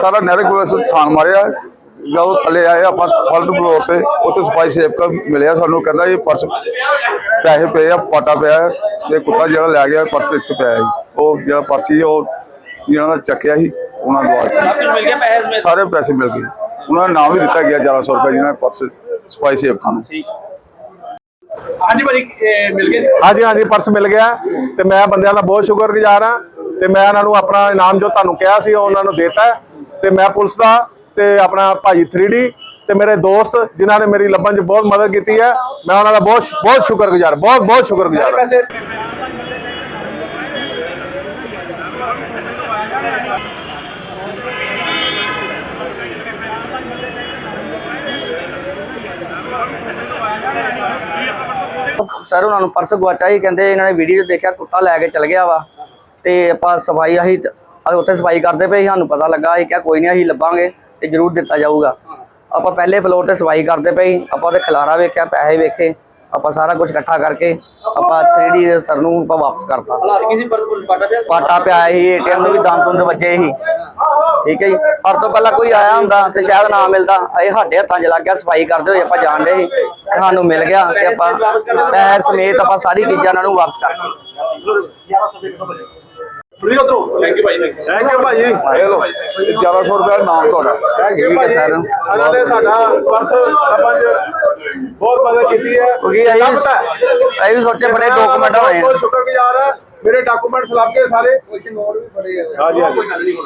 ਸਾਰਾ ਨਹਿਰ ਕੋਲ ਅਸੀਂ ਛਾਣ ਮਾਰਿਆ। ਜਦੋਂ ਥੱਲੇ ਆਏ ਆਪਾਂ ਫਲਟ ਫਲੋਰ ਤੇ ਉੱਥੇ ਸਫ਼ਾਈ ਸੇਵਕਾ ਮਿਲਿਆ ਸਾਨੂੰ ਕਹਿੰਦਾ ਇਹ ਪਰਸ ਪੈਸੇ ਪਏ ਆ ਪਾਟਾ ਪਿਆ ਹੈ, ਤੇ ਕੁੱਤਾ ਜਿਹੜਾ ਲੈ ਗਿਆ ਪਰਸ ਇੱਥੇ ਪਿਆ ਸੀ ਉਹ ਜਿਹੜਾ ਪਰਸ ਸੀ ਉਹ ਜਿਹਨਾਂ ਦਾ ਚੱਕਿਆ ਸੀ। ਉਹਨਾਂ ਦਵਾ ਦਿੱਤਾ ਕੁਝ ਮਿਲ ਗਿਆ ਪੈਸੇ ਸਮੇਤ? ਸਾਰੇ ਪੈਸੇ ਮਿਲ ਗਏ। ਉਹਨਾਂ ਦਾ ਨਾਮ ਵੀ ਦਿੱਤਾ ਗਿਆ 1100 ਰੁਪਏ ਜਿਹਨਾਂ ਨੇ ਪਰਸ ਸਫ਼ਾਈ ਸੇਵਕਾਂ ਨੂੰ। ਠੀਕ। ਹਾਂਜੀ ਭਾਜੀ ਮਿਲ ਗਏ? ਹਾਂਜੀ ਹਾਂਜੀ ਪਰਸ ਮਿਲ ਗਿਆ ਤੇ ਮੈਂ ਬੰਦਿਆਂ ਦਾ ਬਹੁਤ ਸ਼ੁਕਰਗੁਜ਼ਾਰ ਹਾਂ ਤੇ ਮੈਂ ਇਹਨਾਂ ਨੂੰ ਆਪਣਾ ਇਨਾਮ ਜੋ ਤੁਹਾਨੂੰ ਕਿਹਾ ਸੀ ਉਹ ਉਹਨਾਂ ਨੂੰ ਦੇਤਾ ਤੇ ਮੈਂ ਪੁਲਿਸ ਦਾ ਤੇ ਆਪਣਾ ਭਾਜੀ 3D ਤੇ ਮੇਰੇ ਦੋਸਤ ਜਿਨ੍ਹਾਂ ਨੇ ਮੇਰੀ ਲੱਭਣ 'ਚ ਬਹੁਤ ਮਦਦ ਕੀਤੀ ਹੈ ਮੈਂ ਉਹਨਾਂ ਦਾ ਬਹੁਤ ਬਹੁਤ ਸ਼ੁਕਰਗੁਜ਼ਾਰ ਬਹੁਤ ਬਹੁਤ ਸ਼ੁਕਰਗੁਜ਼ਾਰ ਹਾਂ। ਸਰ ਉਹਨਾਂ ਨੂੰ ਪਰਸ ਗਵਾਚਾ ਹੀ ਕਹਿੰਦੇ ਇਹਨਾਂ ਨੇ ਵੀਡੀਓ ਦੇਖਿਆ ਕੁੱਤਾ ਲੈ ਕੇ ਚਲ ਗਿਆ ਵਾ। ਤੇ ਆਪਾਂ ਸਫ਼ਾਈ ਤ- ਅਸੀਂ ਉੱਥੇ ਸਫ਼ਾਈ ਕਰਦੇ ਪਏ ਸਾਨੂੰ ਪਤਾ ਲੱਗਾ ਅਸੀਂ ਕਿਹਾ ਕੋਈ ਨਹੀਂ ਅਸੀਂ ਲੱਭਾਂਗੇ ਤੇ ਜ਼ਰੂਰ ਦਿੱਤਾ ਜਾਊਗਾ। ਆਪਾਂ ਪਹਿਲੇ ਫਲੋਰ ਤੇ ਸਫ਼ਾਈ ਕਰਦੇ ਪਏ ਆਪਾਂ ਉਹਦੇ ਖਲਾਰਾ ਵੇਖਿਆ ਪੈਸੇ ਵੇਖੇ ਆਪਾਂ ਸਾਰਾ ਕੁਝ ਇਕੱਠਾ ਕਰਕੇ ਆਪਾਂ 3D ਦੇ ਸਰ ਨੂੰ ਆਪਾਂ ਵਾਪਸ ਕਰਤਾ। ਹਾਲਾਤ ਪਰਸ ਪਿਆ? ਪਾਟਾ ਪਿਆ ਸੀ ਏਟੀਐਮ ਨੂੰ ਵੀ ਦੰਦ ਦੁੰਦ ਵੱਜੇ ਸੀ। ਠੀਕ ਹੈ ਜੀ? ਪਰ ਤੋਂ ਪਹਿਲਾਂ ਕੋਈ ਆਇਆ ਹੁੰਦਾ ਤੇ ਸ਼ਾਇਦ ਨਾ ਮਿਲਦਾ ਇਹ ਸਾਡੇ ਹੱਥਾਂ 'ਚ ਲੱਗ ਗਿਆ ਸਫ਼ਾਈ ਕਰਦੇ ਹੋਏ ਆਪਾਂ ਜਾਣ ਰਹੇ ਸੀ ਸਾਨੂੰ ਮਿਲ ਗਿਆ ਤੇ ਆਪਾਂ ਪੈਸੇ ਸਮੇਤ ਆਪਾਂ ਸਾਰੀ ਚੀਜ਼ਾਂ ਇਹਨਾਂ ਨੂੰ ਵਾਪਸ ਕਰ ਥੈਂਕ ਯੂ ਭਾਈ thank you। ਥੈਂਕ ਯੂ ਭਾਜੀ ਇਹ ਲਓ 1100 ਰੁਪਏ ਦਾ ਨਾਮ ਤੁਹਾਡਾ। ਥੈਂਕ ਯੂ ਠੀਕ ਹੈ ਭਾਜੀ ਸਰ। ਇਹਨਾਂ ਨੇ ਸਾਡਾ ਪਰਸ ਲੱਭਣ 'ਚ ਬਹੁਤ ਮਦਦ ਕੀਤੀ ਹੈ। ਕਿਉਂਕਿ ਅਸੀਂ ਲੱਭਤਾ ਹੈ। ਅਸੀਂ ਵੀ ਸੋਚੇ ਬੜੇ ਮੈਂ ਡਾਕੂਮੈਂਟ ਬਹੁਤ ਹੋਏ ਬਹੁਤ ਸ਼ੁਕਰਗੁਜ਼ਾਰ ਹਾਂ ਮੇਰੇ ਡਾਕੂਮੈਂਟਸ ਲੱਭ ਗਏ ਸਾਰੇ। ਹਾਂਜੀ ਹਾਂਜੀ।